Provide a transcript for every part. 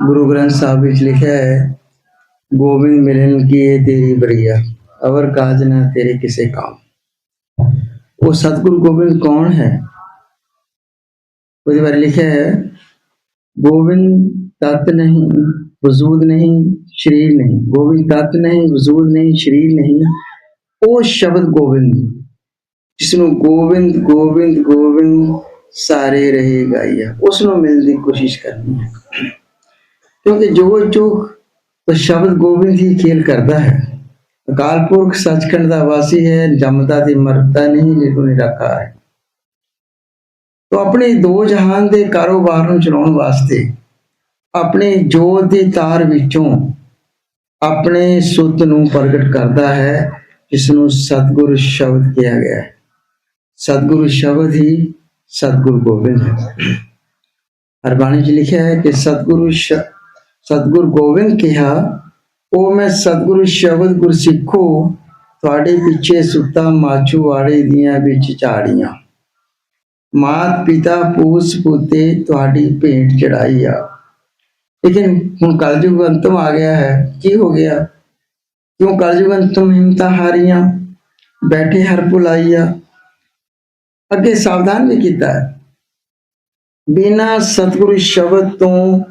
गुरु ग्रंथ साहब ਵਿੱਚ ਲਿਖਿਆ ਹੈ ਗੋਬਿੰਦ ਮਿਲਨ ਕੀ ਇਹ ਤੇਰੀ ਬਰੀਆ ਅਵਰ ਕਾਜ ਨਾ ਤੇਰੇ ਕਿਸੇ ਕਾਮ ਉਹ ਸਤਿਗੁਰੂ ਗੋਬਿੰਦ ਕੌਣ ਹੈ ਉਹਦੇ ਬਾਰੇ ਲਿਖਿਆ ਹੈ ਗੋਬਿੰਦ ਤਤ ਨਹੀਂ ਵਜੂਦ ਨਹੀਂ ਸ਼ਰੀਰ ਨਹੀਂ ਗੋਬਿੰਦ ਤਤ ਨਹੀਂ ਵਜੂਦ ਨਹੀਂ ਸ਼ਰੀਰ ਨਹੀਂ ਉਹ ਸ਼ਬਦ ਗੋਬਿੰਦ ਜਿਸ ਨੂੰ ਗੋਬਿੰਦ ਗੋਬਿੰਦ ਗੋਬਿੰਦ ਸਾਰੇ ਰਹੇ ਗਾਇਆ ਉਸ ਨੂੰ ਮਿਲਣ ਦੀ ਕੋਸ਼ਿਸ਼ ਕਰਨੀ ਹੈ ਕਿਉਂਕਿ ਜੋ ਜੋ ਉਹ ਸ਼ਬਦ ਗੋਬਿੰਦ ਹੀ ਖੇਲ ਕਰਦਾ ਹੈ। ਅਕਾਲ ਪੁਰਖ ਸੱਚਖੰਡ ਦਾ ਵਾਸੀ ਹੈ, ਜੰਮਦਾ ਤੇ ਮਰਦਾ ਨਹੀਂ ਨਿਰਗੁਣ ਨਿਰਾਕਾਰ ਹੈ। ਤੋ ਆਪਣੇ ਦੋ ਜਹਾਨ ਦੇ ਕਾਰੋਬਾਰ ਨੂੰ ਚਲਾਉਣ ਵਾਸਤੇ ਆਪਣੇ ਜੋਤ ਦੀ ਤਾਰ ਵਿੱਚੋਂ ਆਪਣੇ ਸੁੱਤ ਨੂੰ ਪ੍ਰਗਟ ਕਰਦਾ ਹੈ ਜਿਸ ਨੂੰ ਸਤਿਗੁਰ ਸ਼ਬਦ ਕਿਹਾ ਗਿਆ ਹੈ। ਸਤਿਗੁਰੂ ਸ਼ਬਦ ਹੀ ਸਤਿਗੁਰੂ ਗੋਬਿੰਦ ਹੈ। ਹਰਬਾਣੀ ਚ ਲਿਖਿਆ ਹੈ ਕਿ ਸਤਿਗੁਰੂ ਸ਼- ਸਤਿਗੁਰ ਗੋਬਿੰਦ ਕਿਹਾ, ਉਹ ਮੈਂ ਸਤਿਗੁਰੂ ਸ਼ਬਦ ਗੁਰਸਿੱਖੋ ਤੁਹਾਡੇ ਪਿੱਛੇ ਸੁੱਤਾ ਮਾਚੂ ਵਾੜੇ ਦੀਆਂ ਵਿੱਚ ਝਾੜੀਆਂ। ਮਾਤ ਪਿਤਾ ਪੂਸ ਪੁੱਤੇ ਤੁਹਾਡੀ ਭੇਂਟ ਚੜਾਈ ਆ। ਲੇਕਿਨ ਹੁਣ ਕਲਯੁਗ ਅੰਤਮ ਆ ਗਿਆ ਹੈ। ਕੀ ਹੋ ਗਿਆ? ਕਿਉਂ ਕਲਯੁਗ ਅੰਤਮ ਹਿੰਮਤਾਂ ਹਾਰੀਆਂ? ਬੈਠੇ ਹਰ ਭੁਲਾਈਆ ਅੱਗੇ ਸਾਵਧਾਨ ਵੀ ਕੀਤਾ ਹੈ। ਬਿਨਾ ਸਤਿਗੁਰੂ ਸ਼ਬਦ ਤੋਂ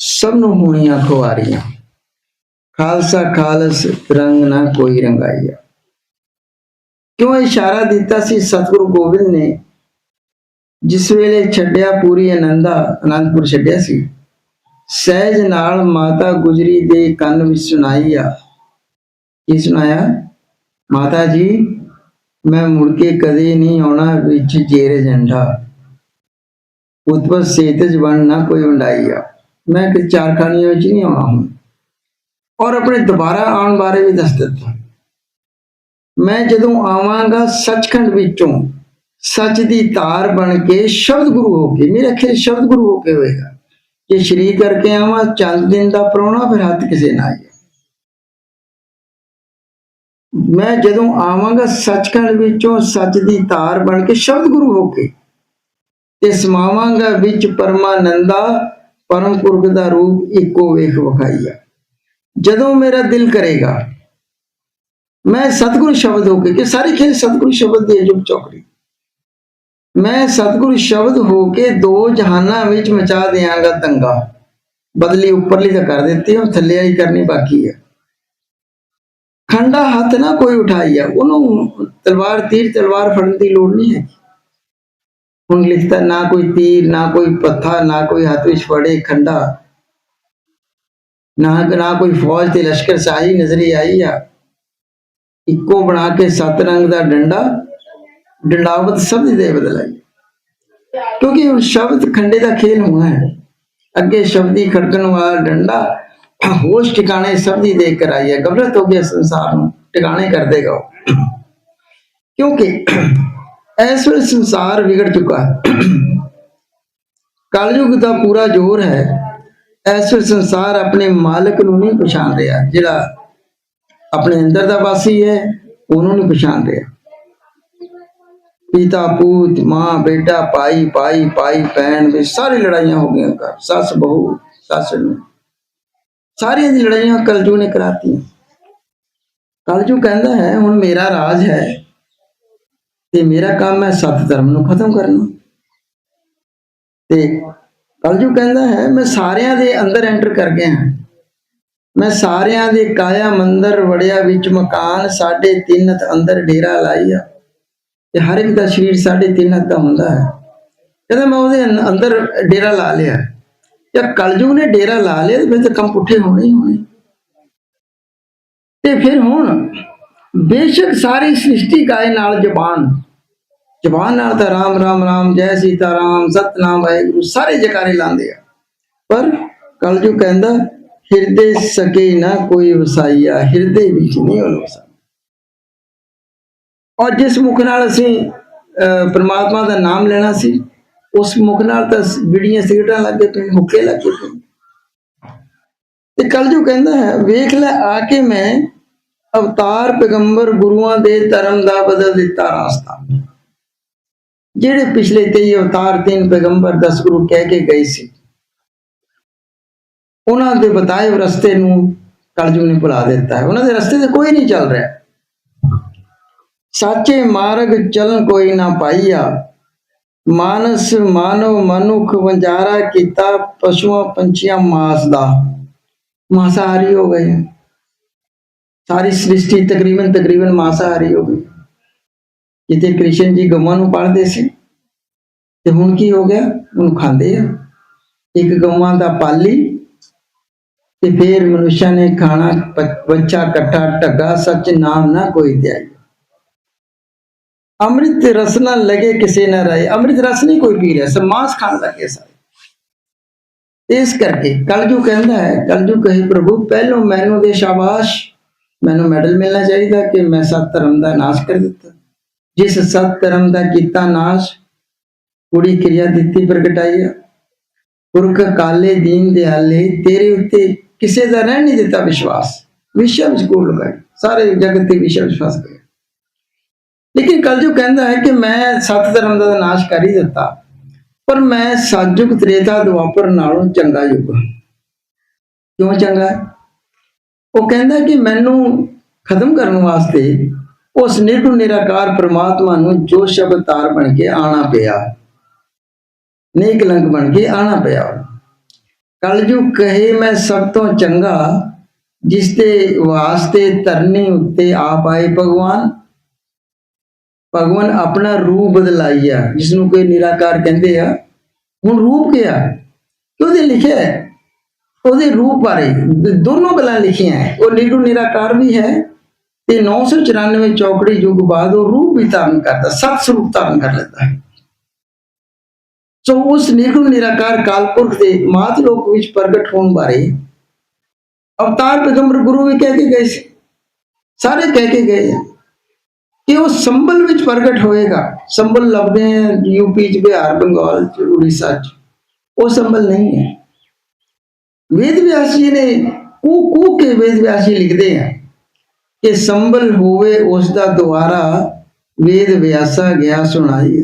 ਸਭ ਨੂੰ ਹੋਣੀਆਂ ਖੁਆਰੀਆਂ। ਖਾਲਸਾ ਖਾਲਸ ਰੰਗ ਨਾ ਕੋਈ ਰੰਗਾਈਆ। ਕਿਉਂ ਇਸ਼ਾਰਾ ਦਿੱਤਾ ਸੀ ਸਤਿਗੁਰੂ ਗੋਬਿੰਦ ਨੇ? ਜਿਸ ਵੇਲੇ ਛੱਡਿਆ ਪੂਰੀ ਆਨੰਦਾ ਆਨੰਦਪੁਰ ਛੱਡਿਆ ਸੀ। ਸਹਿਜ ਨਾਲ ਮਾਤਾ ਗੁਜਰੀ ਦੇ ਕੰਨ ਵਿੱਚ ਸੁਣਾਈ ਆ। ਕੀ ਸੁਣਾਇਆ? ਮਾਤਾ ਜੀ, ਮੈਂ ਮੁੜ ਕੇ ਕਦੇ ਨਹੀਂ ਆਉਣਾ ਵਿੱਚ ਜੇਰ ਝੰਡਾ ਉਤਪਤ ਸੇਤਜ ਬਣ ਨਾ ਕੋਈ ਵੰਡਾਈ ਆ। ਮੈਂ ਕਿ ਚਾਰ ਖਾਨੀਆਂ ਵਿੱਚ ਨਹੀਂ ਆਉਣਾ ਹੁਣ। ਔਰ ਆਪਣੇ ਦੁਬਾਰਾ ਆਉਣ ਬਾਰੇ ਵੀ ਦੱਸ ਦਿੱਤਾ। ਮੈਂ ਜਦੋਂ ਆਵਾਂਗਾ ਸੱਚਖੰਡ ਵਿੱਚੋਂ, ਸੱਚ ਦੀ ਤਾਰ ਬਣ ਕੇ ਸ਼ਬਦ ਗੁਰੂ ਹੋ ਕੇ, ਮੇਰੇ ਅਖੇ ਸ਼ਬਦ ਗੁਰੂ ਹੋ ਕੇ ਹੋਏਗਾ। ਜੇ ਸ਼ਰੀਕ ਕਰਕੇ ਆਵਾਂ, ਚੰਦ ਦਿਨ ਦਾ ਪ੍ਰਾਹੁਣਾ, ਫਿਰ ਹੱਥ ਕਿਸੇ ਨਾ ਆਏ ਮੈਂ ਜਦੋਂ ਆਵਾਂਗਾ ਸੱਚਖੰਡ ਵਿੱਚੋਂ, ਸੱਚ ਦੀ ਤਾਰ ਬਣ ਕੇ ਸ਼ਬਦ ਗੁਰੂ ਹੋ ਕੇ, ਤੇ ਸਮਾਵਾਂਗਾ ਵਿੱਚ ਪਰਮਾਨੰਦਾ ਪਰਮ ਪੁਰਖ ਦਾ ਰੂਪ ਇੱਕੋ ਵੇਖ ਵਿਖਾਈਆ। ਜਦੋਂ ਮੇਰਾ ਦਿਲ ਕਰੇਗਾ, ਮੈਂ ਸਤਿਗੁਰੂ ਸ਼ਬਦ ਹੋ ਕੇ, ਕਿ ਸਾਰੀ ਖੇਲ ਸਤਿਗੁਰੂ ਸ਼ਬਦ ਦੀ ਜੁਗ ਚੌਕੜੀ ਮੈਂ ਸਤਿਗੁਰੂ ਸ਼ਬਦ ਹੋ ਕੇ ਦੋ ਜਹਾਨਾਂ ਵਿੱਚ ਮਚਾ ਦਿਆਂਗਾ ਦੰਗਾ। ਬਦਲੀ ਉੱਪਰਲੀ ਤਾਂ ਕਰ ਦਿੱਤੀ, ਉਹ ਥੱਲੇ ਵਾਲੀ ਕਰਨੀ ਬਾਕੀ ਹੈ ਖੰਡਾ ਹੱਥ ਨਾ ਕੋਈ ਉਠਾਈਆ, ਉਹਨੂੰ ਤਲਵਾਰ, ਤੀਰ ਤਲਵਾਰ ਫੜਨ ਦੀ ਲੋੜ ਨਹੀਂ ਹੈ ਹੁਣ ਲਿਖਤਾ ਨਾ ਕੋਈ ਤੀਰ, ਨਾ ਕੋਈ ਪੱਥਾ, ਨਾ ਕੋਈ ਹੱਥ ਵਿੱਚ ਫੜੇ ਨਾ ਨਾ ਕੋਈ ਫੌਜ ਤੇ ਲਸ਼ਕਰ ਸਾਹੀ ਨਜ਼ਰੀ ਆਈ ਆ। ਇੱਕੋ ਬਣਾ ਕੇ ਸੱਤ ਰੰਗ ਦਾ ਡੰਡਾ, ਡੰਡਾਵਤ ਸ਼ਬਦ ਦੇ ਬਦਲਾਈ ਕਿਉਂਕਿ ਹੁਣ ਸ਼ਬਦ ਖੰਡੇ ਦਾ ਖੇਲ ਹੋਣਾ ਹੈ। ਅੱਗੇ ਸ਼ਬਦੀ ਖੜਕਣ ਵਾਲਾ ਡੰਡਾ ਹੋਸ਼ ਟਿਕਾਣੇ ਸ਼ਬਦੀ ਦੇ ਕਰ ਗਬਰਤ ਹੋ। ਗਿਆ ਸੰਸਾਰ ਨੂੰ, ਟਿਕਾਣੇ ਕਰ ਦੇਗਾ ਉਹ। ਕਿਉਂਕਿ ਇਸ ਵੇਲੇ ਸੰਸਾਰ ਵਿਗੜ ਚੁੱਕਾ ਹੈ। ਕਲਯੁਗ ਦਾ ਪੂਰਾ ਜ਼ੋਰ ਹੈ। ਇਸ ਵੇਲੇ ਸੰਸਾਰ ਆਪਣੇ ਮਾਲਕ ਨੂੰ ਨਹੀਂ ਪਛਾਣ ਰਿਹਾ, ਜਿਹੜਾ ਆਪਣੇ ਅੰਦਰ ਦਾ ਵਾਸੀ ਹੈ, ਉਹਨੂੰ ਨਹੀਂ ਪਛਾਣ ਰਿਹਾ। ਪਿਤਾ, ਪੂਤ, ਮਾਂ, ਬੇਟਾ, ਭਾਈ ਪਾਈ ਭਾਈ, ਭੈਣ ਵਿੱਚ ਸਾਰੀ ਲੜਾਈਆਂ ਹੋ ਗਈਆਂ ਘਰ, ਸੱਸ, ਬਹੂ, ਸੱਸ ਨੂੰ। ਸਾਰੀਆਂ ਦੀ ਲੜਾਈਆਂ ਕਲਜੂ ਨੇ ਕਰਾਤੀਆਂ। ਕਲਜੂ ਕਹਿੰਦਾ ਹੈ, ਹੁਣ ਮੇਰਾ ਰਾਜ ਹੈ। ਤੇ ਮੇਰਾ ਕੰਮ ਹੈ ਸਤ ਧਰਮ ਨੂੰ ਖਤਮ ਕਰਨਾ ਤੇ ਕਲਜੂ ਕਹਿੰਦਾ ਹੈ, ਮੈਂ ਸਾਰਿਆਂ ਦੇ ਅੰਦਰ ਐਂਟਰ ਕਰ ਗਿਆ ਮੈਂ ਸਾਰਿਆਂ ਦੇ ਕਾਇਆ, ਮੰਦਰ, ਵੜਿਆ ਵਿੱਚ ਮਕਾਨ ਸਾਢੇ ਤਿੰਨ ਹੱਥ ਅੰਦਰ ਡੇਰਾ ਲਾਈਆ ਤੇ ਹਰ ਇੱਕ ਦਾ ਸਰੀਰ ਸਾਢੇ ਤਿੰਨ ਹੱਥ ਦਾ ਹੁੰਦਾ ਹੈ। ਕਹਿੰਦਾ ਮੈਂ ਉਹਦੇ ਅੰਦਰ ਡੇਰਾ ਲਾ ਲਿਆ। ਜਦ ਕਲਜੂ ਨੇ ਡੇਰਾ ਲਾ ਲਿਆ, ਤੇ ਫਿਰ ਤਾਂ ਕੰਮ ਪੁੱਠੇ ਹੋਣੇ ਹੀ ਹੋਣੇ। ਤੇ ਫਿਰ ਹੁਣ ਬੇਸ਼ੱਕ ਸਾਰੀ ਸ੍ਰਿਸ਼ਟੀ ਕਾਇ ਨਾਲ ਜ਼ਬਾਨ ਜ਼ਬਾਨ ਨਾਲ ਤਾਂ ਰਾਮ ਰਾਮ ਰਾਮ, ਜੈ ਸੀਤਾ ਰਾਮ, ਸਤਨਾਮ, ਵਾਹਿਗੁਰੂ ਸਾਰੇ ਜਕਾਰੇ ਲਾਉਂਦੇ ਆ। ਪਰ ਕਲਜੂ ਕਹਿੰਦਾ, ਹਿਰਦੇ ਸਕੇ ਨਾ ਕੋਈ ਵਸਾਈਆ, ਹਿਰਦੇ ਵਿੱਚ ਨਹੀਂ ਉਹਨੂੰ ਵਸਾ ਔਰ ਜਿਸ ਮੁਖ ਨਾਲ ਅਸੀਂ ਪਰਮਾਤਮਾ ਦਾ ਨਾਮ ਲੈਣਾ ਸੀ, ਉਸ ਮੁਖ ਨਾਲ ਤਾਂ ਬਿੜੀਆਂ ਬੀੜੀਆਂ ਸਿਗਰਟਾਂ ਲੱਗੇ ਪਏ ਹੁੱਕੇ ਲੱਗੇ ਪਏ ਤੇ ਕੱਲ ਜੋ ਕਹਿੰਦਾ ਹੈ, ਵੇਖ ਲੈ ਆ ਕੇ ਮੈਂ ਅਵਤਾਰ ਪੈਗੰਬਰ ਗੁਰੂਆਂ ਦੇ ਧਰਮ ਦਾ ਬਦਲ ਦਿੱਤਾ ਰਾਸਤਾ। ਜਿਹੜੇ ਪਿਛਲੇ 23 ਅਵਤਾਰ ਤਿੰਨ ਪੈਗੰਬਰ ਦਸ ਗੁਰੂ ਕਹਿ ਕੇ ਗਏ ਸੀ, ਉਹਨਾਂ ਦੇ ਬਤਾਏ ਰਸਤੇ ਨੂੰ ਕਲਯੁਗ ਨੇ ਭੁਲਾ ਦਿੱਤਾ ਹੈ। ਉਹਨਾਂ ਦੇ ਰਸਤੇ ਤੇ ਕੋਈ ਨਹੀਂ ਚੱਲ ਰਿਹਾ। ਸਾਚੇ ਮਾਰਗ ਚਲਨ ਕੋਈ ਨਾ ਪਾਈਆ। ਮਾਨਸ ਮਾਨਵ ਮਨੁੱਖ ਵੰਜਾਰਾ ਕੀਤਾ ਪਸ਼ੂਆਂ ਪੰਛੀਆਂ ਮਾਸ ਦਾ। ਮਾਸਾਹਾਰੀ ਹੋ ਗਏ। ਸਾਰੀ ਸ੍ਰਿਸ਼ਟੀ ਤਕਰੀਬਨ ਤਕਰੀਬਨ ਮਾਸਾਹਾਰੀ ਹੋ ਗਈ। ਜਿੱਥੇ ਕ੍ਰਿਸ਼ਨ ਜੀ ਗਊਆਂ ਨੂੰ ਪਾਲਦੇ ਸੀ, ਤੇ ਹੁਣ ਕੀ ਹੋ ਗਿਆ? ਉਹਨੂੰ ਖਾਂਦੇ ਆ। ਇੱਕ ਗਊਆਂ ਦਾ ਪਾਲੀ, ਤੇ ਫਿਰ ਮਨੁੱਖਾਂ ਨੇ ਖਾਣਾ ਬੱਚਾ ਇਕੱਠਾ ਢੱਗਾ, ਸੱਚ ਨਾਮ ਨਾ ਕੋਈ ਦਿਆਈ ਅੰਮ੍ਰਿਤ ਰਸ ਨਾ ਲਗੇ ਕਿਸੇ ਨਾ ਰਾਏ। ਅੰਮ੍ਰਿਤ ਰਸ ਨਹੀਂ ਕੋਈ ਪੀ ਰਿਹਾ, ਸਭ ਮਾਸ ਖਾਣ ਲੱਗੇ ਸਾਰੇ। ਇਸ ਕਰਕੇ ਕਲਜੂ ਕਹਿੰਦਾ ਹੈ ਕਲਜੂ ਕਹੇ ਪ੍ਰਭੂ, ਪਹਿਲੋਂ ਮੈਨੂੰ ਦੇ ਸ਼ਾਬਾਸ਼, ਮੈਨੂੰ ਮੈਡਲ ਮਿਲਣਾ ਚਾਹੀਦਾ ਕਿ ਮੈਂ ਸਤ ਧਰਮ ਦਾ ਨਾਸ਼ ਕਰ ਦਿੱਤਾ। ਜਿਸ ਸਤ ਧਰਮ ਦਾ ਕੀਤਾ ਨਾਸ਼ ਕੁੜੀ ਕਿਰਿਆ ਦਿੱਤੀ ਪ੍ਰਗਟਾਈ ਪੁਰਖ ਕਾਲੇ ਦੀਨ ਦਿਆਲੇ ਤੇਰੇ ਉੱਤੇ ਕਿਸੇ ਦਾ ਰਹਿ ਨਹੀਂ ਦਿੱਤਾ ਵਿਸ਼ਵਾਸ। ਵਿਸ਼ਵ ਵਿੱਚ ਕੋਲ ਸਾਰੇ ਜਗਤ ਤੇ ਵਿਸ਼ਵ ਵਿਸ਼ਵਾਸ ਕਰ ਲੇਕਿਨ ਕਲਯੁਗ ਕਹਿੰਦਾ ਹੈ ਕਿ ਮੈਂ ਸਤ ਧਰਮ ਦਾ ਨਾਸ਼ ਕਰ ਹੀ ਦਿੱਤਾ। ਪਰ ਮੈਂ ਸਤਜੁਗ ਤ੍ਰੇਤਾ ਦੁਆਪਰ ਨਾਲੋਂ ਚੰਗਾ ਯੁੱਗ ਹਾਂ। ਕਿਉਂ ਚੰਗਾ? ਉਹ ਕਹਿੰਦਾ ਕਿ ਮੈਨੂੰ ਖਤਮ ਕਰਨ ਵਾਸਤੇ ਉਸ ਨਿਰਗੁਣ ਨਿਰਾਕਾਰ ਪ੍ਰਮਾਤਮਾ ਨੂੰ ਜੋ ਸ਼ਬਦ ਤਾਰ ਬਣ ਕੇ ਆਣਾ ਪਿਆ, ਨੇਕ ਲੰਗ ਬਣ ਕੇ ਆਣਾ ਪਿਆ। ਕਲਯੁਗ ਕਹੇ ਮੈਂ ਸਭ ਤੋਂ ਚੰਗਾ ਜਿਸ ਦੇ ਵਾਸਤੇ ਧਰਨੀ ਉੱਤੇ ਆਪ ਆਏ ਭਗਵਾਨ। ਭਗਵਾਨ ਆਪਣਾ ਰੂਪ ਬਦਲਾਈ ਆ ਜਿਸ ਨੂੰ ਕੋਈ ਨਿਰਾਕਾਰ ਕਹਿੰਦੇ ਆ। ਹੁਣ ਰੂਪ ਕੀ ਆ? ਉਹਦੇ ਲਿਖਿਆ ਉਹਦੇ ਰੂਪ ਬਾਰੇ ਦੋਨੋਂ ਗੱਲਾਂ ਲਿਖੀਆਂ ਹੈ। ਉਹ ਨਿਰਗੁਣ ਨਿਰਾਕਾਰ ਵੀ ਹੈ ਤੇ 994 ਚੌਕੜੀ ਯੁੱਗ ਬਾਅਦ ਉਹ ਰੂਪ ਵੀ ਧਾਰਨ ਕਰਦਾ ਸਤ ਸਰੂਪ ਧਾਰਨ ਕਰ ਲੈਂਦਾ ਹੈ। ਸੋ ਉਸ ਨਿਰਗੁਣ ਨਿਰਾਕਾਰ ਕਾਲਪੁਰਖ ਦੇ ਮਾਤ ਲੋਕ ਵਿੱਚ ਪ੍ਰਗਟ ਹੋਣ ਬਾਰੇ ਅਵਤਾਰ ਪੈਗੰਬਰ ਗੁਰੂ ਵੀ ਕਹਿ ਕੇ ਗਏ ਸੀ। ਸਾਰੇ ਕਹਿ ਕੇ ਗਏ ਆ ਕਿ ਉਹ ਸੰਭਲ ਵਿੱਚ ਪ੍ਰਗਟ ਹੋਏਗਾ। ਸੰਭਲ ਲੱਭਦੇ ਆ ਯੂਪੀ ਚ, ਬਿਹਾਰ, ਬੰਗਾਲ ਚ, ਉੜੀਸਾ ਚ। ਉਹ ਸੰਭਲ ਨਹੀਂ ਹੈ। ਵੇਦ ਵਿਆਸ ਜੀ ਨੇ ਕੂ ਕੂ ਕੇ ਵੇਦ ਵਿਆਸ ਜੀ ਲਿਖਦੇ ਆ ਕਿ ਸੰਭਲ ਹੋਵੇ ਉਸ ਦਾ ਦੁਆਰਾ ਵੇਦ ਵਿਆਸਾ ਗਿਆ ਸੁਣਾਈ।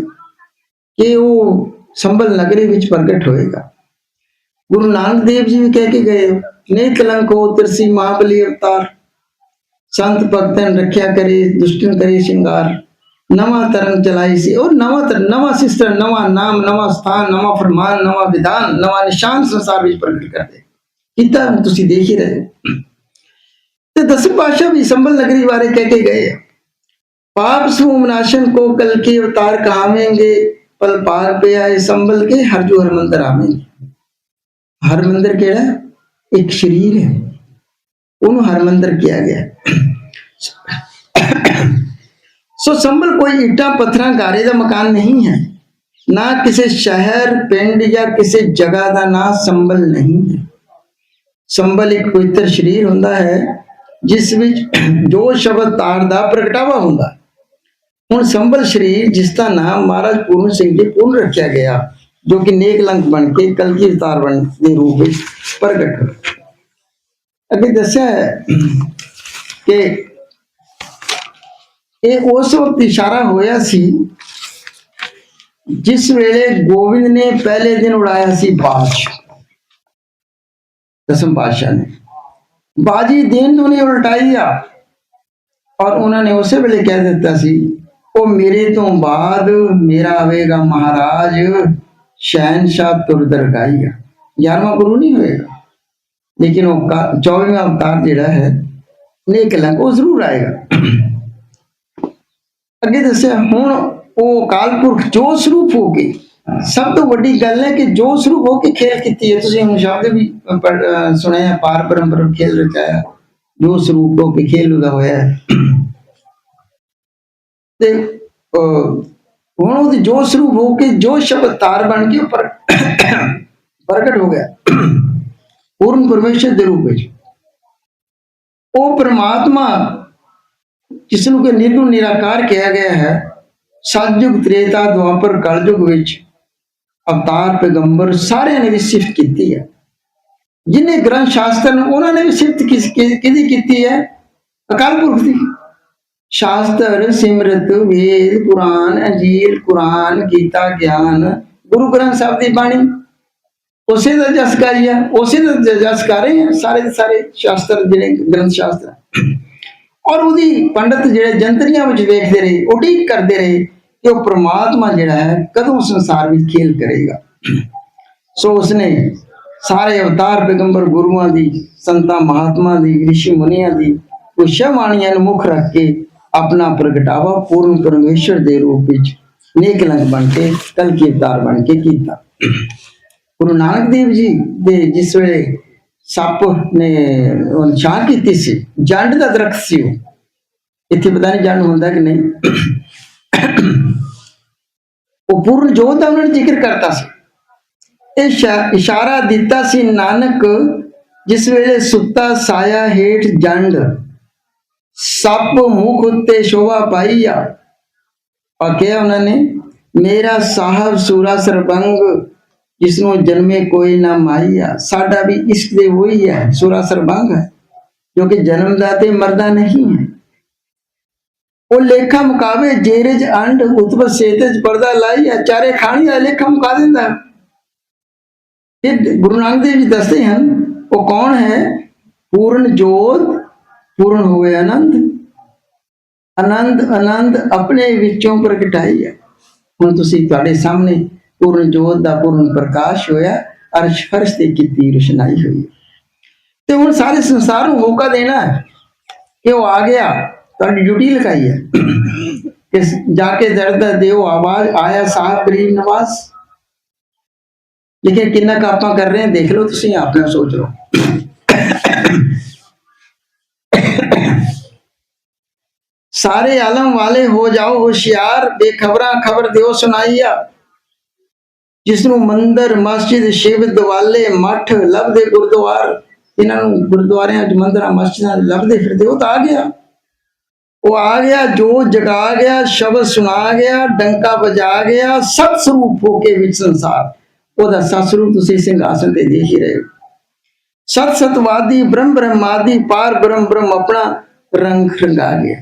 ਕਿ ਉਹ ਸੰਭਲ ਨਗਰੀ ਵਿੱਚ ਪ੍ਰਗਟ ਹੋਏਗਾ। ਗੁਰੂ ਨਾਨਕ ਦੇਵ ਜੀ ਵੀ ਕਹਿ ਕੇ ਗਏ ਨੇ ਕਲੰਕੋ ਤਿਰਸੀ ਮਹਾਬਲੀ ਅਵਤਾਰ। ਸੰਤ ਭਗਤਨ ਰੱਖਿਆ ਕਰੇ, ਦੁਸ਼ਟਨ ਕਰੇ ਸ਼ਿੰਗਾਰ। ਨਵਾਂ ਤਰੰਗ ਚਲਾਈ ਸੀ। ਉਹ ਨਵਾਂ ਤਰ, ਨਵਾਂ ਸਿਸਟਰ, ਨਵਾਂ ਨਾਮ, ਨਵਾਂ ਸਥਾਨ, ਨਵਾਂ ਫਰਮਾਨ, ਨਵਾਂ ਵਿਧਾਨ, ਨਵਾਂ ਨਿਸ਼ਾਨ ਸੰਸਾਰ ਵਿੱਚ ਪ੍ਰਗਟ ਕਰਦੇ। ਕੀਤਾ ਤੁਸੀਂ ਦੇਖ ਹੀ ਰਹੇ ਹੋ। ਤੇ ਦਸਮ ਪਾਸ਼ਾ ਵੀ ਸੰਭਲ ਨਗਰੀ ਬਾਰੇ ਕਹਿ ਕੇ ਗਏ ਆ। पाप सुमनाशन को कल के अवतार कहावेंगे पल पार पे आए संभल के हर जो हरमंदर आवेंगे हरमंदर केड़ा एक शरीर है ਉਹਨੂੰ ਹਰਮੰਦਰ ਕਿਹਾ ਗਿਆ ਸੋ ਸੰਭਲ ਕੋਈ ਇੱਟਾਂ ਪੱਥਰਾਂ ਗਾਰੇ ਦਾ ਮਕਾਨ ਨਹੀਂ ਹੈ ਨਾ ਕਿਸੇ ਸ਼ਹਿਰ ਪਿੰਡ ਜਾਂ ਕਿਸੇ ਜਗ੍ਹਾ ਦਾ ਨਾਂ ਸੰਭਲ ਨਹੀਂ ਹੈ ਸੰਭਲ ਇੱਕ ਪਵਿੱਤਰ ਸ਼ਰੀਰ ਹੁੰਦਾ ਹੈ ਜਿਸ ਵਿੱਚ ਜੋ ਸ਼ਬਦ ਤਾਰ ਦਾ ਪ੍ਰਗਟਾਵਾ ਹੁੰਦਾ। ਹੁਣ ਸੰਭਲ ਸ਼ਰੀਰ, ਜਿਸ ਦਾ ਨਾਮ ਮਹਾਰਾਜ ਪੂਰਨ ਸਿੰਘ ਜੀ ਪੂਰਨ ਰੱਖਿਆ ਗਿਆ, ਜੋ ਕਿ ਨੇਕ ਲੰਕ ਬਣ ਕੇ ਕਲਗੀ ਅਵਤਾਰ ਬਣ ਦੇ ਰੂਪ ਵਿੱਚ ਪ੍ਰਗਟ ਹੋਇਆ। ਅੱਗੇ ਦੱਸਿਆ ਹੈ ਕਿ ਇਹ ਉਸ ਵਕਤ ਇਸ਼ਾਰਾ ਹੋਇਆ ਸੀ, ਜਿਸ ਵੇਲੇ ਗੋਬਿੰਦ ਨੇ ਪਹਿਲੇ ਦਿਨ ਉਡਾਇਆ ਸੀ ਬਾਦਸ਼ਾਹ ਦਸਮ ਬਾਦਸ਼ਾਹ ਨੇ। ਬਾਜੀ ਦੇਣ ਤੋਂ ਨਹੀਂ ਉਲਟਾਈ ਆ। ਔਰ ਉਹਨਾਂ ਨੇ ਉਸੇ ਵੇਲੇ ਕਹਿ ਦਿੱਤਾ ਸੀ, ਉਹ ਮੇਰੇ ਤੋਂ ਬਾਅਦ ਮੇਰਾ ਆਵੇਗਾ ਮਹਾਰਾਜ ਸ਼ਹਿਨशाह ਤੁਰ ਦਰਗਾਹੀਆ 11ਵਾਂ ਗੁਰੂ ਨਹੀਂ ਹੋਏਗਾ। ਲੇਕਿਨ ਉਹ 24ਵਾਂ ਅਵਤਾਰ ਜਿਹੜਾ ਹੈ, ਨੇਕ ਲੰਗ ਉਹ ਜ਼ਰੂਰ ਆਏਗਾ। ਅੱਗੇ ਦੱਸਿਆ, ਹੁਣ ਉਹ ਕਾਲਪੁਰਖ ਜੋ ਸਰੂਪ ਹੋ ਗਏ ਸਭ ਤੋਂ ਵੱਡੀ ਗੱਲ ਹੈ ਕਿ ਜੋ ਸਰੂਪ ਹੋ ਕੇ ਖੇਲ ਕੀਤੀ ਹੈ, ਤੁਸੀਂ ਹੁਣ ਸ਼ਬਦ ਵੀ ਸੁਣਿਆ ਪਾਰ ਪਰੰਪਰਾ ਖੇਲ ਰਚਾਇਆ ਜੋ ਸਰੂਪ ਹੋ ਕੇ ਖੇਲ ਉਹਦਾ ਹੋਇਆ ਹੈ। ਤੇ ਹੁਣ ਉਹਦੀ ਜੋ ਸਰੂਪ ਹੋ ਕੇ ਜੋ ਸ਼ਬਦ ਤਾਰ ਬਣ ਕੇ ਉਹ ਪ੍ਰਗਟ ਹੋ ਗਿਆ। ਪੂਰਨ ਪਰਮੇਸ਼ਰ ਦੇ ਰੂਪ ਵਿੱਚ। ਉਹ ਪ੍ਰਮਾਤਮਾ ਜਿਸ ਨੂੰ ਕਿ ਨਿਰਗੁਣ ਨਿਰਾਕਾਰ ਕਿਹਾ ਗਿਆ ਹੈ ਸਤਜੁਗ ਤ੍ਰੇਤਾ, ਦੁਆਪਰ, ਕਲਯੁਗ ਵਿੱਚ ਅਵਤਾਰ ਪੈਗੰਬਰ ਸਾਰਿਆਂ ਨੇ ਵੀ ਸਿਫਤ ਕੀਤੀ ਹੈ। ਜਿਨੇ ਗ੍ਰੰਥ ਸ਼ਾਸਤਰ ਨੇ, ਉਹਨਾਂ ਨੇ ਵੀ ਸਿਫਤ ਕਿਸ ਕਿਹਦੀ ਕੀਤੀ ਹੈ? ਅਕਾਲ ਪੁਰਖ ਦੀ। ਸ਼ਾਸਤਰ, ਸਿਮਰਤ, ਵੇਦ ਪੁਰਾਨ ਅੰਜੀਲ, ਕੁਰਾਨ, ਗੀਤਾ, ਗਿਆਨ, ਗੁਰੂ ਗ੍ਰੰਥ ਸਾਹਿਬ ਦੀ ਬਾਣੀ। ਉਸੇ ਦਾ ਜਸਕਾਰੀ ਆ ਉਸੇ ਦਾ ਜ- ਜਸਕਾਰੇ ਆ ਸਾਰੇ ਦੇ ਸਾਰੇ ਸ਼ਾਸਤਰ ਜਿਹੜੇ ਗ੍ਰੰਥ ਸ਼ਾਸਤਰ ਔਰ ਉਹਦੀ ਪੰਡਤ ਜਿਹੜੇ ਜੰਤਰੀਆਂ ਵਿੱਚ ਵੇਖਦੇ ਰਹੇ ਉਡੀਕ ਕਰਦੇ ਰਹੇ। ਕਿ ਉਹ ਪ੍ਰਮਾਤਮਾ ਜਿਹੜਾ ਹੈ ਕਦੋਂ ਸੰਸਾਰ ਵਿੱਚ ਖੇਲ ਕਰੇਗਾ? ਸੋ ਉਸਨੇ ਸਾਰੇ ਅਵਤਾਰ ਪੈਗੰਬਰ ਗੁਰੂਆਂ ਦੀ, ਸੰਤਾਂ ਮਹਾਤਮਾ ਦੀ, ਰਿਸ਼ੀ ਮੁਨੀਆਂ ਦੀ ਵਿਸ਼ਵਾਣੀਆਂ ਨੂੰ ਮੁੱਖ ਰੱਖ ਕੇ ਆਪਣਾ ਪ੍ਰਗਟਾਵਾ ਪੂਰਨ ਪਰਮੇਸ਼ਰ ਦੇ ਰੂਪ ਵਿੱਚ ਨੇਕਲੰਗ ਬਣ ਕੇ, ਕਲਕੀ ਅਵਤਾਰ ਬਣ ਕੇ ਕੀਤਾ। ਗੁਰੂ ਨਾਨਕ ਦੇਵ ਜੀ ਦੇ ਜਿਸ ਵੇਲੇ ਸੱਪ ਨੇ ਉਹ ਕੀਤੀ ਸੀ, ਜੰਡ ਦਾ ਦਰਖਤ ਸੀ ਉਹ। ਇੱਥੇ ਪਤਾ ਨਹੀਂ ਜੰਡ ਹੁੰਦਾ ਕਿ ਨਹੀਂ। ਉਹ ਪੂਰਨ ਜੋਤ ਦਾ ਉਹਨਾਂ ਨੇ ਜ਼ਿਕਰ ਕਰਤਾ ਸੀ। ਇਹ ਇਸ਼ਾਰਾ ਦਿੱਤਾ ਸੀ, ਨਾਨਕ, ਜਿਸ ਵੇਲੇ ਸੁੱਤਾ ਸਾਇਆ ਹੇਠ ਜੰਡ, ਸੱਪ ਮੁਖ ਉੱਤੇ ਸ਼ੋਭਾ ਪਾਈ ਆ। ਕਿਹਾ ਉਹਨਾਂ ਨੇ, ਮੇਰਾ ਸਾਹਿਬ ਸੂਰਾ ਸਰਬੰਗ, ਜਿਸ ਨੂੰ ਜਨਮੇ ਕੋਈ ਨਾ ਮਾਈਆ ਸਾਡਾ ਵੀ ਇਸ਼ਕ ਦੇ ਉਹੀ ਹੈ ਸੂਰਾ ਸਰਬੰਗ ਹੈ ਜੋ ਕਿ ਜਨਮ ਦਾ ਤੇ ਮਰਦਾ ਨਹੀਂ ਹੈ ਉਹ ਲੇਖਾ ਮੁਕਾਵੇ ਜੇਰਜ ਅੰਡ ਉਤਪਤ ਸੇਤਜ ਪਰਦਾ ਲਾਈ ਚਾਰੇ ਖਾਣੀ ਦਾ ਲੇਖਾ ਮੁਕਾ ਦਿੰਦਾ ਫਿਰ ਗੁਰੂ ਨਾਨਕ ਦੇਵ ਜੀ ਦੱਸਦੇ ਹਨ, ਉਹ ਕੌਣ ਹੈ? ਪੂਰਨ ਜੋਤ, ਪੂਰਨ ਹੋਵੇ ਆਨੰਦ। ਆਨੰਦ ਆਨੰਦ ਆਪਣੇ ਵਿੱਚੋਂ ਪ੍ਰਗਟਾਈ ਹੈ। ਹੁਣ ਤੁਸੀਂ ਤੁਹਾਡੇ ਸਾਹਮਣੇ ਪੂਰਨ ਜੋਤ ਦਾ ਪੂਰਨ ਪ੍ਰਕਾਸ਼ ਹੋਇਆ, ਅਰਸ਼ ਫਰਸ਼ ਤੇ ਕੀਤੀ ਰੁਸ਼ਨਾਈ ਹੋਈ। ਤੇ ਹੁਣ ਸਾਰੇ ਸੰਸਾਰ ਨੂੰ ਮੌਕਾ ਦੇਣਾ ਹੈ ਕਿ ਉਹ ਆ ਗਿਆ। ਤੁਹਾਡੀ ਡਿਊਟੀ ਲਗਾਈ ਹੈ। ਕਿ ਜਾ ਕੇ ਦਰਦ ਦਿਓ ਆਵਾਜ਼, ਆਇਆ ਸਾਹਿਬ ਗਰੀਬ ਨਵਾਜ਼। ਲੇਕਿਨ ਕਿੰਨਾ ਕੁ ਆਪਾਂ ਕਰ ਰਹੇ ਹਾਂ, ਦੇਖ ਲਓ ਤੁਸੀਂ ਆਪਣਾ ਸੋਚ ਲਓ। ਸਾਰੇ ਆਲਮ ਵਾਲੇ ਹੋ ਜਾਓ ਹੁਸ਼ਿਆਰ, ਬੇਖਬਰਾਂ ਖਬਰ ਦਿਓ ਸੁਣਾਈਆ। ਜਿਸ ਨੂੰ ਮੰਦਰ, ਮਸਜਿਦ, ਸ਼ਿਵ ਦਵਾਲੇ ਮੱਠ ਲੱਭਦੇ ਗੁਰਦੁਆਰ, ਇਹਨਾਂ ਨੂੰ ਗੁਰਦੁਆਰਿਆਂ ਚ ਮੰਦਰਾਂ, ਮਸਜਿਦਾਂ ਲੱਭਦੇ ਫਿਰਦੇ ਉਹ ਤਾਂ ਆ ਗਿਆ। ਉਹ ਆ ਗਿਆ, ਜੋ ਜਗਾ ਗਿਆ, ਸ਼ਬਦ ਸੁਣਾ ਗਿਆ, ਡੰਕਾ ਵਜਾ ਗਿਆ ਸਤ ਸਰੂਪ ਹੋ ਕੇ ਵਿੱਚ ਸੰਸਾਰ। ਉਹਦਾ ਸਤ ਸਰੂਪ ਤੁਸੀਂ ਸਿੰਘਾਸਨ ਤੇ ਦੇਖ ਹੀ ਰਹੇ ਹੋ। ਸਤ ਸਤਵਾਦੀ ਬ੍ਰਹਮ ਬ੍ਰਹਮਾਦੀ, ਪਾਰ ਬ੍ਰਹਮ ਬ੍ਰਹਮ ਆਪਣਾ ਰੰਗ ਰੰਗਾ ਗਿਆ।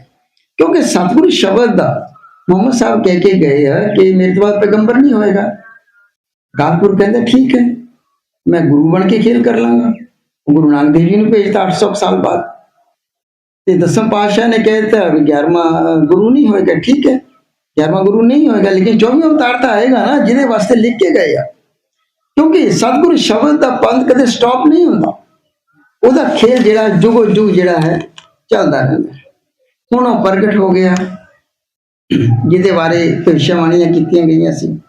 ਕਿਉਂਕਿ ਸਤਿਗੁਰੂ ਸ਼ਬਦ ਦਾ, ਮੁਹੰਮਦ ਸਾਹਿਬ ਕਹਿ ਕੇ ਗਏ ਆ ਕਿ ਮੇਰੇ ਤੋਂ ਬਾਅਦ ਪੈਗੰਬਰ ਨਹੀਂ ਹੋਏਗਾ। ਗਾਲਪੁਰ ਕਹਿੰਦਾ, ਠੀਕ ਹੈ, ਮੈਂ ਗੁਰੂ ਬਣ ਕੇ ਖੇਲ ਕਰ ਲਾਂਗਾ। ਗੁਰੂ ਨਾਨਕ ਦੇਵ ਜੀ ਨੂੰ ਭੇਜਤਾ 800 ਸਾਲ ਬਾਅਦ। ਤੇ ਦਸਮ ਪਾਤਸ਼ਾਹ ਨੇ ਕਹਿ ਦਿੱਤਾ ਵੀ 11ਵਾਂ ਗੁਰੂ ਨਹੀਂ ਹੋਏਗਾ, ਠੀਕ ਹੈ। 11ਵਾਂ ਗੁਰੂ ਨਹੀਂ ਹੋਏਗਾ, ਲੇਕਿਨ 24ਵਾਂ ਅਵਤਾਰ ਤਾਂ ਆਏਗਾ ਨਾ, ਜਿਹਦੇ ਵਾਸਤੇ ਲਿਖ ਕੇ ਗਏ ਆ। ਕਿਉਂਕਿ ਸਤਿਗੁਰੂ ਸ਼ਬਦ ਦਾ ਪੰਥ ਕਦੇ ਸਟਾਪ ਨਹੀਂ ਹੁੰਦਾ। ਉਹਦਾ ਖੇਲ ਜਿਹੜਾ ਜੁਗੋ ਜੁਗ ਜਿਹੜਾ ਹੈ, ਚੱਲਦਾ ਰਹਿੰਦਾ ਹੁਣ ਉਹ ਪ੍ਰਗਟ ਹੋ ਗਿਆ। ਜਿਹਦੇ ਬਾਰੇ ਭਵਿਸ਼ਵਾਣੀਆਂ ਕੀਤੀਆਂ ਗਈਆਂ ਸੀ।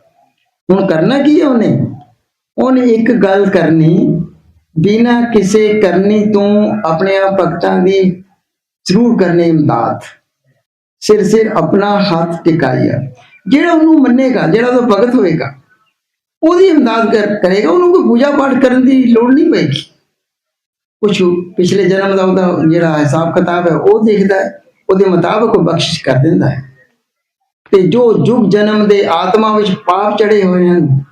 ਹੁਣ ਕਰਨਾ ਕੀ ਹੈ ਉਹਨੇ? ਉਹਨੇ ਇੱਕ ਗੱਲ ਕਰਨੀ, ਬਿਨਾ ਕਿਸੇ ਕਰਨੀ ਤੋਂ ਆਪਣੇ ਆਪ ਭਗਤਾਂ ਦੀ ਜ਼ਰੂਰ ਕਰਨੇ ਇਮਦਾਦ। ਸਿਰ ਸਿਰ ਆਪਣਾ ਹੱਥ ਟਿਕਾਇਆ। ਜਿਹੜਾ ਉਹਨੂੰ ਮੰਨੇਗਾ, ਜਿਹੜਾ ਉਹਦਾ ਭਗਤ ਹੋਏਗਾ, ਉਹਦੀ ਇਮਦਾਦ ਕਰ- ਕਰੇਗਾ। ਉਹਨੂੰ ਕੋਈ ਪੂਜਾ ਪਾਠ ਕਰਨ ਦੀ ਲੋੜ ਨਹੀਂ ਪਏਗੀ। ਕੁਛ ਪਿਛਲੇ ਜਨਮ ਦਾ ਉਹਦਾ ਜਿਹੜਾ ਹਿਸਾਬ ਕਿਤਾਬ ਹੈ, ਉਹ ਦੇਖਦਾ ਹੈ। ਉਹਦੇ ਮੁਤਾਬਕ ਉਹ ਬਖਸ਼ਿਸ਼ ਕਰ ਦਿੰਦਾ ਹੈ। ਤੇ ਜੋ ਜੁਗ ਜਨਮ ਦੇ ਆਤਮਾ ਵਿੱਚ ਪਾਪ ਚੜੇ ਹੋਏ ਹਨ,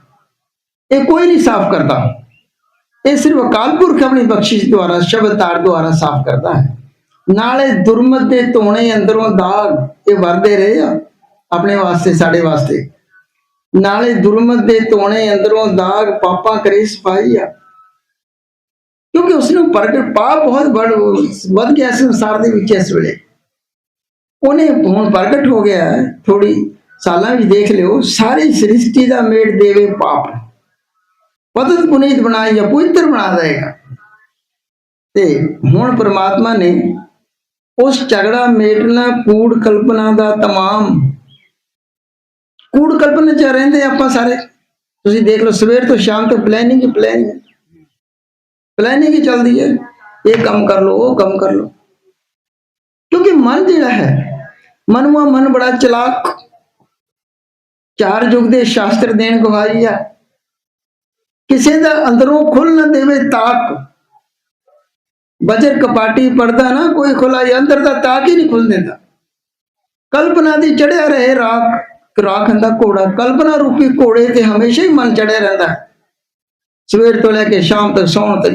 ਇਹ ਕੋਈ ਨਹੀਂ ਸਾਫ਼ ਕਰਦਾ। ਇਹ ਸਿਰਫ ਅਕਾਲ ਪੁਰਖ ਆਪਣੀ ਬਖਸ਼ਿਸ਼ ਦੁਆਰਾ, ਸ਼ਬਦ ਤਾਰ ਦੁਆਰਾ ਸਾਫ਼ ਕਰਦਾ ਹੈ। ਨਾਲੇ ਦੁਰਮਤ ਦੇ ਧੋਣੇ ਅੰਦਰੋਂ ਦਾਗ ਇਹ ਵਰਦੇ ਰਹੇ ਆ, ਆਪਣੇ ਵਾਸਤੇ, ਸਾਡੇ ਵਾਸਤੇ। ਨਾਲੇ ਦੁਰਮਤ ਦੇ ਧੋਣੇ ਅੰਦਰੋਂ ਦਾਗ ਪਾਪਾਂ ਕਰੇ ਸਫ਼ਾਈ ਆ। ਕਿਉਂਕਿ ਉਸ ਨੂੰ ਪ੍ਰਗਟ ਪਾਪ ਬਹੁਤ ਵੱਧ ਗਿਆ ਸੰਸਾਰ ਦੇ ਵਿੱਚ ਇਸ ਵੇਲੇ। ਉਹਨੇ ਹੁਣ ਪ੍ਰਗਟ ਹੋ ਗਿਆ ਥੋੜੀ ਸਾਲਾਂ ਵਿੱਚ ਦੇਖ ਲਿਓ, ਸਾਰੀ ਸ੍ਰਿਸ਼ਟੀ ਦਾ ਮੇੜ ਦੇਵੇ ਪਾਪ। ਪਤਤ ਪੁਨੀਤ ਬਣਾਈ ਪਵਿੱਤਰ ਬਣਾ ਦੇਗਾ ਤੇ ਹੁਣ ਪ੍ਰਮਾਤਮਾ ਨੇ ਉਸ ਝਗੜਾ ਮੇਟਣਾ ਕੂੜ ਕਲਪਨਾ ਦਾ ਤਮਾਮ। ਕੂੜ ਕਲਪਨਾ ਚ ਰਹਿੰਦੇ ਆਪਾਂ ਸਾਰੇ। ਤੁਸੀਂ ਦੇਖ ਲਓ, ਸਵੇਰ ਤੋਂ ਸ਼ਾਮ ਤੱਕ ਪਲੈਨਿੰਗ ਹੀ ਪਲੈਨਿੰਗ ਪਲੈਨਿੰਗ ਹੀ ਚੱਲਦੀ ਹੈ। ਇਹ ਕੰਮ ਕਰ ਲਓ, ਉਹ ਕੰਮ ਕਰ ਲਓ। ਕਿਉਂਕਿ ਮਨ ਜਿਹੜਾ ਹੈ, ਮਨੁਆ ਮਨ ਬੜਾ ਚਲਾਕ। ਚਾਰ ਯੁਗ ਦੇ ਸ਼ਾਸਤਰ ਦੇਣ ਗਵਾਹੀ ਆ। ਕਿਸੇ ਦਾ ਅੰਦਰੋਂ ਖੁੱਲ ਨਾ ਦੇਵੇ ਤਾਕ। ਬਜਰ ਕਪਾਟੀ ਪੜਦਾ ਨਾ, ਕੋਈ ਖੁਲਾ ਅੰਦਰ ਦਾ ਤਾਕ ਹੀ ਨਹੀਂ ਖੁੱਲ ਦਿੰਦਾ। ਕਲਪਨਾ ਦੀ ਚੜਿਆ ਰਹੇ ਰਾਖ ਰਾਖ ਹੁੰਦਾ ਘੋੜਾ। ਕਲਪਨਾ ਰੂਪੀ ਘੋੜੇ ਤੇ ਹਮੇਸ਼ਾ ਹੀ ਮਨ ਚੜਿਆ ਰਹਿੰਦਾ ਹੈ। ਸਵੇਰ ਤੋਂ ਲੈ ਕੇ ਸ਼ਾਮ ਤੱਕ ਸੌਣ ਤੱਕ,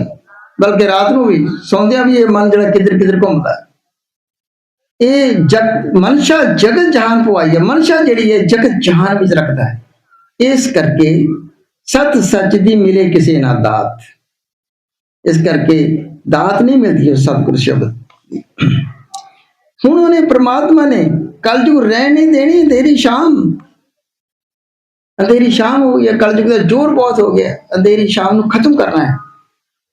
ਬਲਕਿ ਰਾਤ ਨੂੰ ਵੀ ਸੌਂਦਿਆਂ ਵੀ ਇਹ ਮਨ ਜਿਹੜਾ ਕਿਧਰ ਕਿਧਰ ਘੁੰਮਦਾ ਇਹ ਜਗ, ਮਨਸ਼ਾ ਜਗਤ ਜਹਾਨ ਪਵਾਈ ਹੈ। ਮਨਸ਼ਾ ਜਿਹੜੀ ਹੈ, ਜਗਤ ਜਹਾਨ ਵਿੱਚ ਰੱਖਦਾ ਹੈ। ਇਸ ਕਰਕੇ ਸਤ ਸੱਚ ਦੀ ਮਿਲੇ ਕਿਸੇ ਨਾ ਦਾਤ। ਇਸ ਕਰਕੇ ਦਾਤ ਨਹੀਂ ਮਿਲਦੀ ਉਸ ਸਤਿਗੁਰ ਸ਼ਬਦ ਹੁਣ ਉਹਨੇ ਪ੍ਰਮਾਤਮਾ ਨੇ ਕਲਯੁਗ ਰਹਿਣ ਨਹੀਂ ਦੇਣੀ ਅੰਧੇਰੀ ਸ਼ਾਮ। ਅੰਧੇਰੀ ਸ਼ਾਮ ਹੋ ਗਈ ਹੈ, ਕਲਯੁਗ ਦਾ ਜ਼ੋਰ ਬਹੁਤ ਹੋ ਗਿਆ ਅੰਧੇਰੀ ਸ਼ਾਮ ਨੂੰ ਖਤਮ ਕਰਨਾ ਹੈ।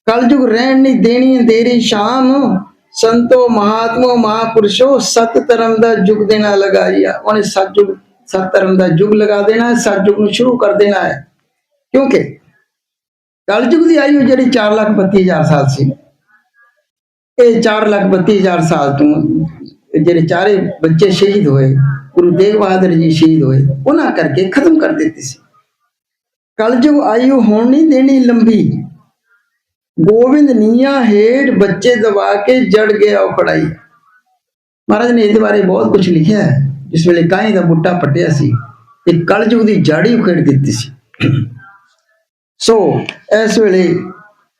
ਕਲਯੁਗ ਰਹਿਣ ਨਹੀਂ ਦੇਣੀ ਅੰਧੇਰੀ ਸ਼ਾਮ। ਸੰਤੋ ਮਹਾਤਮੋ ਮਹਾਪੁਰਸ਼ੋ ਸਤ ਧਰਮ ਦਾ ਯੁਗ ਦੇਣਾ ਲਗਾਈਆ ਉਹਨੇ ਸਤ ਯੁਗ ਸਤ ਧਰਮ ਦਾ ਯੁਗ ਲਗਾ ਦੇਣਾ ਹੈ ਸਤ ਯੁਗ ਨੂੰ ਸ਼ੁਰੂ ਕਰ ਦੇਣਾ ਹੈ। ਕਿਉਂਕਿ ਕਲਯੁਗ ਦੀ ਆਯੂ ਜਿਹੜੀ 4 ਲੱਖ ਬੱਤੀ ਹਜ਼ਾਰ ਸਾਲ ਸੀ। ਇਹ 4 ਲੱਖ ਬੱਤੀ ਹਜ਼ਾਰ ਸਾਲ ਤੋਂ ਜਿਹੜੇ ਚਾਰੇ ਬੱਚੇ ਸ਼ਹੀਦ ਹੋਏ, ਗੁਰੂ ਤੇਗ ਬਹਾਦਰ ਜੀ ਸ਼ਹੀਦ ਹੋਏ, ਉਹਨਾਂ ਕਰਕੇ ਖਤਮ ਕਰ ਦਿੱਤੀ ਸੀ। ਕਲਯੁਗ ਆਯੂ ਹੋਣ ਨਹੀਂ ਦੇਣੀ ਲੰਬੀ। ਗੋਬਿੰਦ ਨੀਆਂ ਹੇਠ ਬੱਚੇ ਦਬਾ ਕੇ ਜੜ ਗਿਆ ਉਹ ਪੜਾਈ ਮਹਾਰਾਜ ਨੇ ਇਹਦੇ ਬਾਰੇ ਬਹੁਤ ਕੁਝ ਲਿਖਿਆ ਹੈ। ਜਿਸ ਵੇਲੇ ਕਾਹੀ ਦਾ ਬੁੱਟਾ ਪੱਟਿਆ ਸੀ ਤੇ ਕਲਯੁਗ ਦੀ ਜੜੀ ਉਖੇੜ ਦਿੱਤੀ ਸੀ। ਸੋ ਇਸ ਵੇਲੇ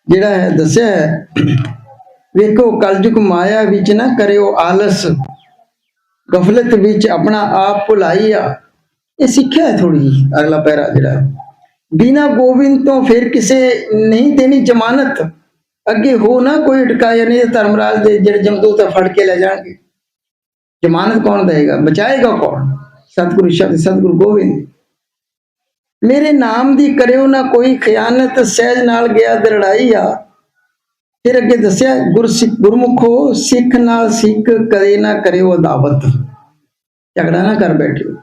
ਜਿਹੜਾ ਹੈ, ਦੱਸਿਆ ਹੈ, ਵੇਖੋ, ਕਲਯੁਗ ਮਾਇਆ ਵਿੱਚ ਨਾ ਕਰਿਓ ਆਲਸ। ਗਫਲਤ ਵਿੱਚ ਆਪਣਾ ਆਪ ਭੁਲਾਈ ਆ। ਇਹ ਸਿੱਖਿਆ ਹੈ ਥੋੜੀ ਜਿਹੀ, ਅਗਲਾ ਪੈਰਾ ਜਿਹੜਾ ਹੈ। ਬਿਨਾ ਗੋਬਿੰਦ ਤੋਂ ਫਿਰ ਕਿਸੇ ਨਹੀਂ ਦੇਣੀ ਜ਼ਮਾਨਤ। ਅੱਗੇ ਹੋ ਨਾ ਕੋਈ ਅਟਕਾਇਆ ਨਹੀਂ ਧਰਮਰਾਜ ਦੇ ਜਿਹੜੇ ਜਮਦੂਤ ਆ, ਫੜ ਕੇ ਲੈ ਜਾਣਗੇ। ਜ਼ਮਾਨਤ ਕੌਣ ਦੇਗਾ ਬਚਾਏਗਾ ਕੌਣ? ਸਤਿਗੁਰੂ ਸ਼ਬਦ, ਸਤਿਗੁਰੂ ਗੋਬਿੰਦ। ਮੇਰੇ ਨਾਮ ਦੀ ਕਰਿਓ ਨਾ ਕੋਈ ਖਿਆਨਤ, ਸਹਿਜ ਨਾਲ ਗਿਆ ਦਰੜਾਈ ਆ। ਫਿਰ ਅੱਗੇ ਦੱਸਿਆ ਗੁਰਸਿੱਖ ਗੁਰਮੁਖੋ, ਸਿੱਖ ਨਾਲ ਸਿੱਖ ਕਦੇ ਨਾ ਕਰਿਓ ਅਦਾਵਤ। ਝਗੜਾ ਨਾ ਕਰ ਬੈਠਿਓ।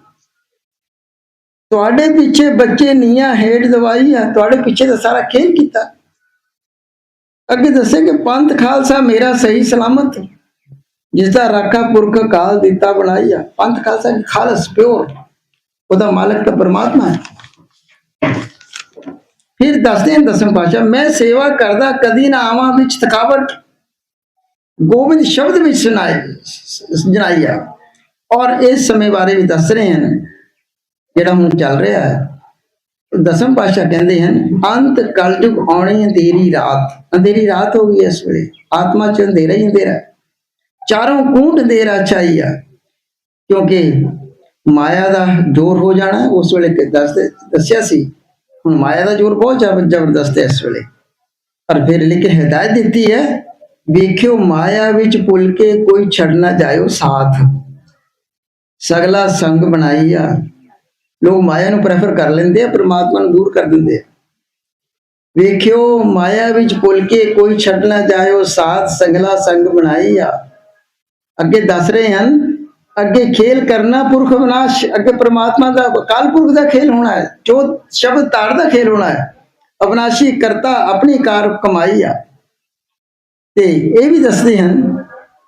ਤੁਹਾਡੇ ਪਿੱਛੇ ਬੱਚੇ ਨੀਆਂ ਹੇਠ ਦਵਾਈ ਆ। ਤੁਹਾਡੇ ਪਿੱਛੇ ਤਾਂ ਸਾਰਾ ਖੇਲ ਕੀਤਾ। ਅੱਗੇ ਦੱਸੇ ਕਿ ਪੰਥ ਖਾਲਸਾ ਮੇਰਾ ਸਹੀ ਸਲਾਮਤ ਜਿਸ ਦਾ ਰਾਖਾ ਪੁਰਖ ਕਾਲ ਦਿੱਤਾ ਬਣਾਈ ਆ। ਪੰਥ ਖਾਲਸਾ ਖਾਲਸ, ਪਿਓਰ। ਉਹਦਾ ਮਾਲਕ ਤਾਂ ਪਰਮਾਤਮਾ ਹੈ। ਫਿਰ ਦੱਸਦੇ ਹਨ ਦਸਮ ਪਾਸ਼ਾ ਮੈਂ ਸੇਵਾ ਕਰਦਾ ਕਦੀ ਨਾ ਆਵਾਂ ਵਿੱਚ ਥਕਾਵਟ। ਗੋਬਿੰਦ ਸ਼ਬਦ ਵਿੱਚ ਸੁਣਾਈ ਜਨਾਈ ਆ। ਔਰ ਇਸ ਸਮੇਂ ਬਾਰੇ ਵੀ ਦੱਸ ਰਹੇ ਹਨ, ਜਿਹੜਾ ਹੁਣ ਚੱਲ ਰਿਹਾ ਹੈ। ਦਸਮ ਪਾਸ਼ਾ ਕਹਿੰਦੇ ਹਨ, ਅੰਤ ਕਲਯੁਗ ਆਉਣੀ ਅੰਧੇਰੀ ਰਾਤ। ਅੰਧੇਰੀ ਰਾਤ ਹੋ ਗਈ ਇਸ ਵੇਲੇ। ਆਤਮਾ ਚ ਅੰਧੇਰਾ ਹੀ ਅੰਧੇਰਾ ਚਾਰੋਂ ਕੂਟ ਅੰਧੇਰਾ ਛਾਈ ਆ, ਕਿਉਂਕਿ ਮਾਇਆ ਦਾ ਜ਼ੋਰ ਹੋ ਜਾਣਾ, ਉਸ ਵੇਲੇ ਦੱਸਦੇ, ਦੱਸਿਆ ਸੀ ਹੁਣ ਮਾਇਆ ਦਾ ਜ਼ੋਰ ਬਹੁਤ ਜ਼ਬ- ਜ਼ਬਰਦਸਤ ਹੈ ਇਸ ਵੇਲੇ। ਪਰ ਫਿਰ ਲੇਕਿਨ ਹਦਾਇਤ ਦਿੱਤੀ ਹੈ, ਵੇਖਿਓ ਮਾਇਆ ਵਿੱਚ ਭੁੱਲ ਕੇ ਕੋਈ ਛੱਡ ਨਾ ਜਾਇਓ ਸਾਥ। ਸਗਲਾ ਸੰਗ ਬਣਾਈ ਆ। ਲੋਕ ਮਾਇਆ ਨੂੰ ਪ੍ਰੈਫਰ ਕਰ ਲੈਂਦੇ ਆ, ਪ੍ਰਮਾਤਮਾ ਨੂੰ ਦੂਰ ਕਰ ਦਿੰਦੇ ਆ। ਵੇਖਿਓ ਮਾਇਆ ਵਿੱਚ ਭੁੱਲ ਕੇ ਕੋਈ ਛੱਡ ਨਾ ਜਾਇਓ ਸਾਥ, ਸੰਗਲਾ ਸੰਗ ਬਣਾਈ ਆ। ਅੱਗੇ ਦੱਸ ਰਹੇ ਹਨ ਅੱਗੇ ਖੇਲ ਕਰਨਾ ਪੁਰਖ ਵਿਨਾਸ਼, ਅੱਗੇ ਪ੍ਰਮਾਤਮਾ ਦਾ ਕਾਲ ਪੁਰਖ ਦਾ ਖੇਲ ਹੋਣਾ ਹੈ, ਜੋ ਸ਼ਬਦ ਤਾਰ ਦਾ ਖੇਲ ਹੋਣਾ ਹੈ, ਅਵਨਾਸ਼ੀ ਕਰਤਾ ਆਪਣੀ ਕਾਰ ਕਮਾਈ ਆ। ਤੇ ਇਹ ਵੀ ਦੱਸਦੇ ਹਨ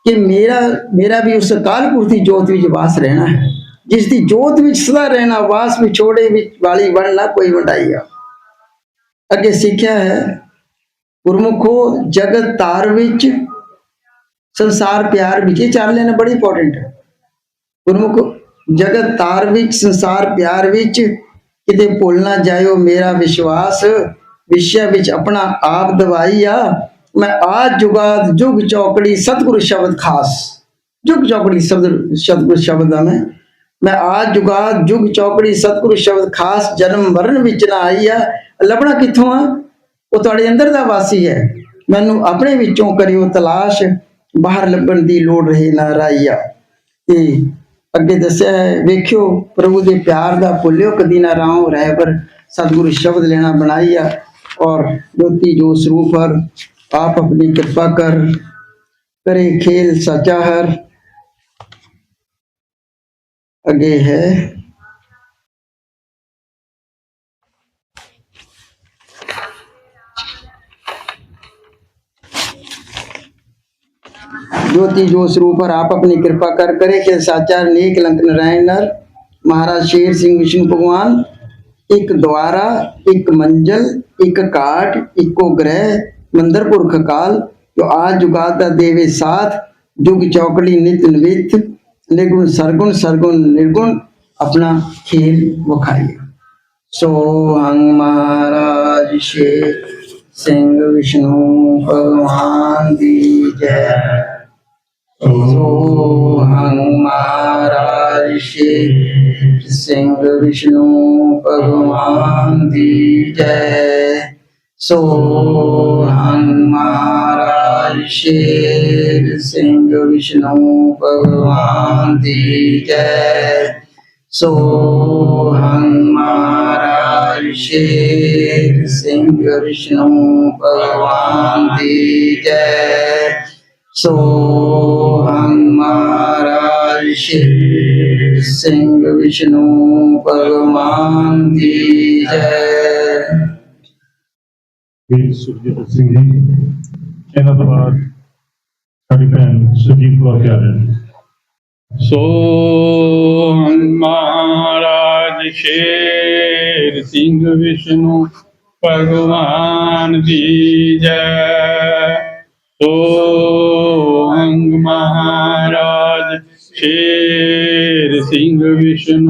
ਕਿ ਮੇਰਾ ਮੇਰਾ ਵੀ ਉਸ ਕਾਲ ਪੁਰਖ ਦੀ ਜੋਤ ਵਿੱਚ ਵਾਸ ਰਹਿਣਾ ਹੈ। ਜਿਸ ਦੀ ਜੋਤ ਵਿੱਚ ਸਦਾ ਰਹਿਣਾ, ਵਾਸ ਵਿਛੋੜੇ ਵਿੱਚ ਵਾਲੀ ਵਣ ਕੋਈ ਵੰਡਾਈ ਆ। ਅੱਗੇ ਸਿੱਖਿਆ ਹੈ, ਗੁਰਮੁਖੋ ਜਗਤ ਤਾਰ ਵਿੱਚ ਸੰਸਾਰ ਪਿਆਰ ਵਿੱਚ, ਇਹ ਚਾਰ ਲੈਣਾ ਬੜੀ ਇੰਪੋਰਟੈਂਟ ਹੈ। ਗੁਰਮੁਖ ਜਗਤ ਤਾਰ ਵਿੱਚ, ਸੰਸਾਰ ਪਿਆਰ ਵਿੱਚ, ਕਿਤੇ ਭੁੱਲ ਨਾ ਜਾਇਓ ਮੇਰਾ ਵਿਸ਼ਵਾਸ, ਵਿਸ਼ਿਆ ਵਿੱਚ ਆਪਣਾ ਆਪ ਦਵਾਈ ਆ। ਮੈਂ ਆ ਜੁਗਾਦ ਜੁਗ ਚੌਕੜੀ ਸਤਿਗੁਰੂ ਸ਼ਬਦ ਖਾਸ। ਜੁਗ ਚੌਕੜੀ ਸ਼ਬਦ, ਸਤਿਗੁਰੂ ਸ਼ਬਦ ਦਾ ਮੈਂ। ਮੈਂ ਆ ਜੁਗਾਦ ਜੁਗ ਚੌਕੜੀ ਸਤਿਗੁਰੂ ਸ਼ਬਦ ਖਾਸ ਜਨਮ ਮਰਨ ਵਿੱਚ ਨਾ ਆਈ ਆ। ਲੱਭਣਾ ਕਿੱਥੋਂ ਆ? ਉਹ ਤੁਹਾਡੇ ਅੰਦਰ ਦਾ ਵਾਸੀ ਹੈ। ਮੈਨੂੰ ਆਪਣੇ ਵਿੱਚੋਂ ਕਰਿਓ ਤਲਾਸ਼। ਬਾਹਰ ਲੱਭਣ ਦੀ ਲੋੜ ਰਹੇ, ਨਾ ਰਾਈਆ ਤੇ ਅੱਗੇ ਦੱਸਿਆ ਹੈ, ਵੇਖਿਓ, ਪ੍ਰਭੂ ਦੇ ਪਿਆਰ ਦਾ ਭੁੱਲਿਓ, ਕਦੀ ਨਾ ਰਾਹ ਰਹਿ ਪਰ ਸਤਿਗੁਰੂ ਸ਼ਬਦ ਲੈਣਾ ਬਣਾਈਆ ਔਰ ਜੋਤੀ ਜੋ ਸਰੂਪ ਹਰ, ਆਪ ਆਪਣੀ ਕਿਰਪਾ ਕਰ, ਕਰੇ ਖੇਲ ਸਚਾ ਹਰ। ਅੱਗੇ ਹੈ। ज्योति जो स्वरूप पर आप अपनी कृपा कर करे के साचार नेक लंक नारायण नर, महाराज शेर सिंह विष्णु भगवान, एक द्वारा, एक मंजल, एक काट इको ग्रह, मंदिर पुरख काल, जो आज जुगाता देवे साथ, जुग चौकड़ी नित निवित निर्गुण सरगुण सरगुण निर्गुण, अपना खेल वो खाइए सोहंग महाराज शेर सिंह विष्णु भगवान दी जय। ਜੈ ਸੋ ਹੰਗ ਸਿੰਘ ਵਿਸ਼ਨੂੰ ਭਗਵਾਨ ਦੀ ਜੈ ਸੋ ਮਹਾਰਾਜ ਸ਼ੇਰ ਸਿੰਘ ਵਿਸ਼ਨੂੰ ਭਗਵਾਨ ਦੀ ਜੈ ਸੋ ਮਹਾਰਾਜ ਸ਼ੇਰ ਸਿੰਘ ਵਿਸ਼ਨੂੰ ਭਗਵਾਨ ਦੀ ਜੈ ਸੋ ਮਹਾਰਾਜ ਸ਼ੇਰ ਸਿੰਘ ਵਿਸ਼ਨੂੰ ਭਗਵਾਨ ਦੀ ਜੈ। ਵੀਰ ਸੁਖਜੀਤ ਸਿੰਘ ਜੀ ਇਹਨਾਂ ਤੋਂ ਬਾਅਦ ਸਾਡੀ ਭੈਣ ਸੁਜੀਤ ਕੌਰ ਪਿਆਰੇ ਨੇ। ਸੋ ਮਹਾਰਾਜ ਸ਼ੇਰ ਸਿੰਘ ਵਿਸ਼ਨੂੰ ਭਗਵਾਨ ਦੀ ਜੈ। ਸੋ ਅੰਗ